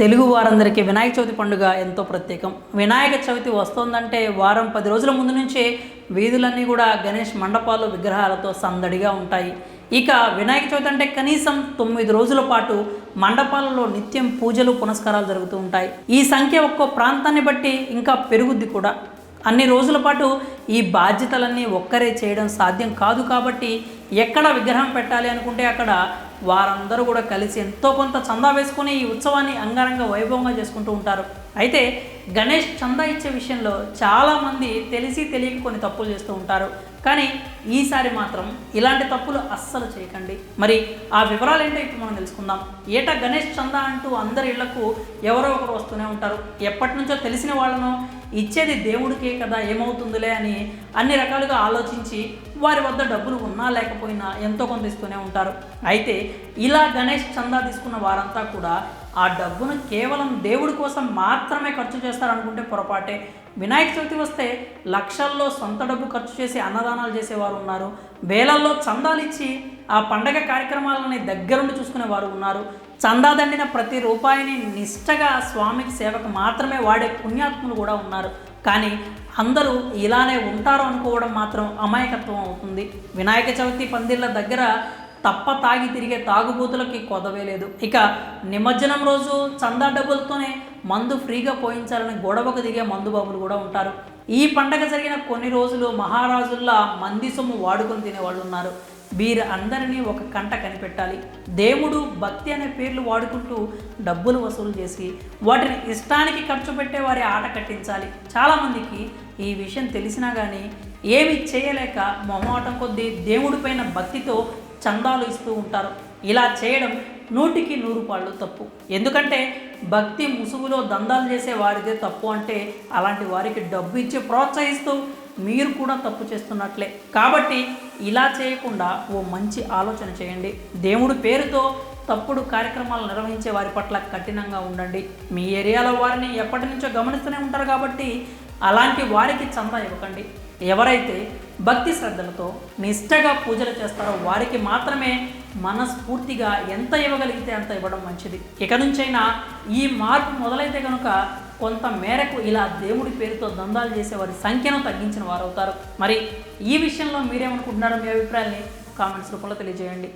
తెలుగు వారందరికీ వినాయక చవితి పండుగ ఎంతో ప్రత్యేకం. వినాయక చవితి వస్తోందంటే వారం పది రోజుల ముందు నుంచే వీధులన్నీ కూడా గణేష్ మండపాలు విగ్రహాలతో సందడిగా ఉంటాయి. ఇక వినాయక చవితి అంటే కనీసం తొమ్మిది రోజుల పాటు మండపాలలో నిత్యం పూజలు పునస్కారాలు జరుగుతూ ఉంటాయి. ఈ సంఖ్య ఒక్కో ప్రాంతాన్ని బట్టి ఇంకా పెరుగుద్ది కూడా. అన్ని రోజుల పాటు ఈ బాధ్యతలన్నీ ఒక్కరే చేయడం సాధ్యం కాదు కాబట్టి ఎక్కడ విగ్రహం పెట్టాలి అనుకుంటే అక్కడ వారందరూ కూడా కలిసి ఎంతో కొంత చందా వేసుకుని ఈ ఉత్సవాన్ని అంగరంగ వైభవంగా చేసుకుంటూ ఉంటారు. అయితే గణేష్ చందా ఇచ్చే విషయంలో చాలామంది తెలిసి తెలియక కొన్ని తప్పులు చేస్తూ ఉంటారు. కానీ ఈసారి మాత్రం ఇలాంటి తప్పులు అస్సలు చేయకండి. మరి ఆ వివరాలు ఏంటో ఇప్పుడు మనం తెలుసుకుందాం. ఏటా గణేష్ చందా అంటూ అందరి ఇళ్ళకు ఎవరో ఒకరు వస్తూనే ఉంటారు. ఎప్పటి నుంచో తెలిసిన వాళ్ళను ఇచ్చేది దేవుడికే కదా ఏమవుతుందిలే అని అన్ని రకాలుగా ఆలోచించి వారి వద్ద డబ్బులు ఉన్నా లేకపోయినా ఎంతో కొంత ఇస్తూనే ఉంటారు. అయితే ఇలా గణేష్ చందా తీసుకున్న వారంతా కూడా ఆ డబ్బును కేవలం దేవుడి కోసం మాత్రమే ఖర్చు చేస్తారనుకుంటే పొరపాటే. వినాయక చవితి వస్తే లక్షల్లో సొంత డబ్బు ఖర్చు చేసి అన్నదానాలు చేసేవారు ఉన్నారు. వేలల్లో చందాలు ఇచ్చి ఆ పండగ కార్యక్రమాలని దగ్గరుండి చూసుకునే వారు ఉన్నారు. చందా దండిన ప్రతి రూపాయిని నిష్టగా స్వామికి సేవకు మాత్రమే వాడే పుణ్యాత్ములు కూడా ఉన్నారు. కానీ అందరూ ఇలానే ఉంటారు అనుకోవడం మాత్రం అమాయకత్వం అవుతుంది. వినాయక చవితి పందిళ్ళ దగ్గర తప్ప తాగి తిరిగే తాగుబోతులకి కొదవే లేదు. ఇక నిమజ్జనం రోజు చందా డబ్బులతోనే మందు ఫ్రీగా పోయించాలని గొడవకు దిగే మందు బాబులు కూడా ఉంటారు. ఈ పండగ జరిగిన కొన్ని రోజులు మహారాజుల్లా మంది సొమ్ము వాడుకొని తినేవాళ్ళు ఉన్నారు. వీరు అందరినీ ఒక కంట కనిపెట్టాలి. దేవుడు భక్తి అనే పేర్లు వాడుకుంటూ డబ్బులు వసూలు చేసి వాటిని ఇష్టానికి ఖర్చు పెట్టే వారి ఆట కట్టించాలి. చాలామందికి ఈ విషయం తెలిసినా కానీ ఏమి చేయలేక మొహమాటం కొద్దీ దేవుడిపైన భక్తితో చందాలు ఇస్తూ ఉంటారు. ఇలా చేయడం నూటికి నూరు పాళ్ళు తప్పు. ఎందుకంటే భక్తి ముసుగులో దందాలు చేసే వారిదే తప్పు అంటే అలాంటి వారికి డబ్బు ఇచ్చి ప్రోత్సహిస్తూ మీరు కూడా తప్పు చేస్తున్నట్లే. కాబట్టి ఇలా చేయకుండా ఓ మంచి ఆలోచన చేయండి. దేవుడి పేరుతో తప్పుడు కార్యక్రమాలు నిర్వహించే వారి పట్ల కఠినంగా ఉండండి. మీ ఏరియాలో వారిని ఎప్పటి నుంచో గమనిస్తూనే ఉంటారు కాబట్టి అలాంటి వారికి చందా ఇవ్వకండి. ఎవరైతే భక్తి శ్రద్ధలతో నిష్టగా పూజలు చేస్తారో వారికి మాత్రమే మనస్ఫూర్తిగా ఎంత ఇవ్వగలిగితే అంత ఇవ్వడం మంచిది. ఇక నుంచైనా ఈ మార్పు మొదలైతే కనుక కొంత మేరకు ఇలా దేవుడి పేరుతో దందాలు చేసే వారి సంఖ్యను తగ్గించిన వారు అవుతారు మరి ఈ విషయంలో మీరేమనుకుంటున్నారో మీ అభిప్రాయాన్ని కామెంట్స్ రూపంలో తెలియజేయండి.